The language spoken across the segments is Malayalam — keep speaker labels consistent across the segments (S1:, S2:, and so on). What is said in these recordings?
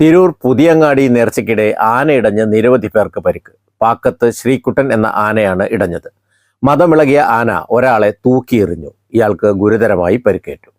S1: Tirur Puthiyangadi നേർച്ചയ്ക്കിടെ ആന ഇടഞ്ഞ് നിരവധി പേർക്ക് പരിക്ക്. പാക്കത്ത് ശ്രീകുട്ടൻ എന്ന ആനയാണ് ഇടഞ്ഞത്. മതമിളകിയ ആന ഒരാളെ തൂക്കിയെറിഞ്ഞു. ഇയാൾക്ക് ഗുരുതരമായി പരിക്കേറ്റു.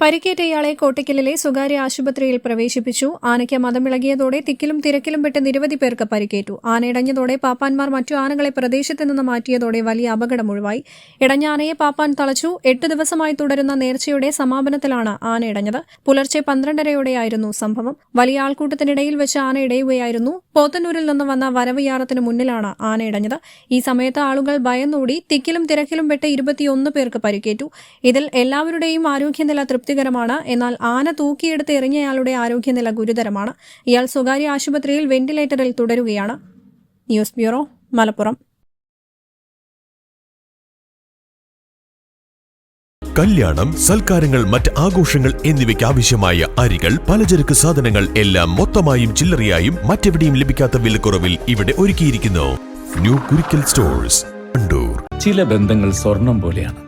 S2: പരിക്കേറ്റ ഇയാളെ കോട്ടയ്ക്കലിലെ സ്വകാര്യ ആശുപത്രിയിൽ പ്രവേശിപ്പിച്ചു. ആനയ്ക്ക് മതമിളകിയതോടെ തിക്കിലും തിരക്കിലും പെട്ട് നിരവധി പേർക്ക് പരിക്കേറ്റു. ആന ഇടഞ്ഞതോടെ പാപ്പാൻമാർ മറ്റു ആനകളെ പ്രദേശത്ത് നിന്ന് മാറ്റിയതോടെ വലിയ അപകടം ഒഴിവായി. ഇടഞ്ഞ ആനയെ പാപ്പാൻ തളച്ചു. എട്ട് ദിവസമായി തുടരുന്ന നേർച്ചയുടെ സമാപനത്തിലാണ് ആന ഇടഞ്ഞത്. പുലർച്ചെ പന്ത്രണ്ടരയോടെയായിരുന്നു സംഭവം. വലിയ ആൾക്കൂട്ടത്തിനിടയിൽ വെച്ച് ആന ഇടയുകയായിരുന്നു. പോത്തന്നൂരിൽ നിന്ന് വന്ന വരവയാറത്തിന് മുന്നിലാണ് ആന ഇടഞ്ഞത്. ഈ സമയത്ത് ആളുകൾ ഭയന്നോടി തിക്കിലും തിരക്കിലും പെട്ട് ഇരുപത്തിയൊന്ന് പേർക്ക് പരിക്കേറ്റു. ഇതിൽ എല്ലാവരുടെയും ആരോഗ്യനില തൃപ്തികരമാണ്. എന്നാൽ ആന തൂക്കിയെടുത്ത് എറിഞ്ഞയാളുടെ ആരോഗ്യനില ഗുരുതരമാണ്. ഇയാൾ സ്വകാര്യ ആശുപത്രിയിൽ വെന്റിലേറ്ററിൽ തുടരുകയാണ്. News bureau Malappuram.
S3: കല്യാണം സൽക്കാരങ്ങൾ മറ്റ് ആഘോഷങ്ങൾ എന്നിവയ്ക്ക് ആവശ്യമായ അരികൾ പലചരക്ക് സാധനങ്ങൾ എല്ലാം മൊത്തമായും ചില്ലറയായും മറ്റെവിടെയും ലഭിക്കാത്ത വിലക്കുറവിൽ ഇവിടെ ഒരുക്കിയിരിക്കുന്നു. New Kurikkal stores Kandoor.
S4: ചില ബന്ധങ്ങൾ സ്വർണം പോലെയാണ്.